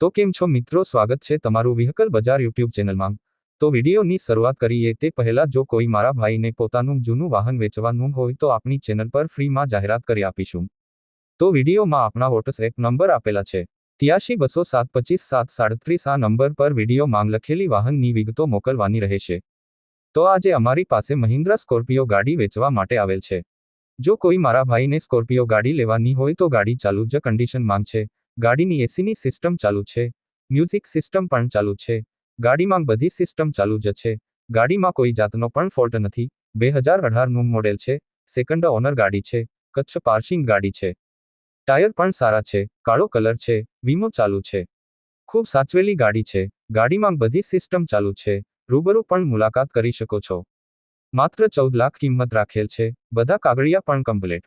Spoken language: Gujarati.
તો કેમ છો મિત્રો? સ્વાગત છે તમારું વ્હીકલ બજાર યુટ્યુબ ચેનલમાં. તો વિડીયોની શરૂઆત કરીએ તે પહેલા જો કોઈ મારા ભાઈને પોતાનું જૂનું વાહન વેચવાનું હોય તો આપણી ચેનલ પર ફ્રીમાં જાહેરાત કરી આપીશું. તો વિડીયોમાં આપણા વોટ્સએપ નંબર આપેલા છે. ત્યાસી બસો સાત પચીસ સાત સાડત્રીસ આ નંબર પર વીડિયો માંગ લખેલી વાહનની વિગતો મોકલવાની રહેશે. તો આજે અમારી પાસે મહિન્દ્રા સ્કોર્પિયો ગાડી વેચવા માટે આવેલ છે. જો કોઈ મારા ભાઈને સ્કોર્પિયો ગાડી લેવાની હોય તો ગાડી ચાલુ જ કન્ડિશનમાં છે. ગાડીની એસીની સિસ્ટમ ચાલુ છે. મ્યુઝિક સિસ્ટમ પણ ચાલુ છે. ગાડીમાં બધી સિસ્ટમ ચાલુ જ છે. ગાડીમાં કોઈ જાતનો પણ ફોલ્ટ નથી. બે હજાર અઢારનું મોડેલ છે. સેકન્ડ ઓનર ગાડી છે. કચ્છ પાર્સિંગ ગાડી છે. ટાયર પણ સારા છે. કાળો કલર છે. વીમો ચાલુ છે. ખૂબ સાચવેલી ગાડી છે. ગાડીમાં બધી સિસ્ટમ ચાલુ છે. રૂબરૂ પણ મુલાકાત કરી શકો છો. માત્ર ચૌદ લાખ કિંમત રાખેલ છે. બધા કાગળિયા પણ કમ્પ્લીટ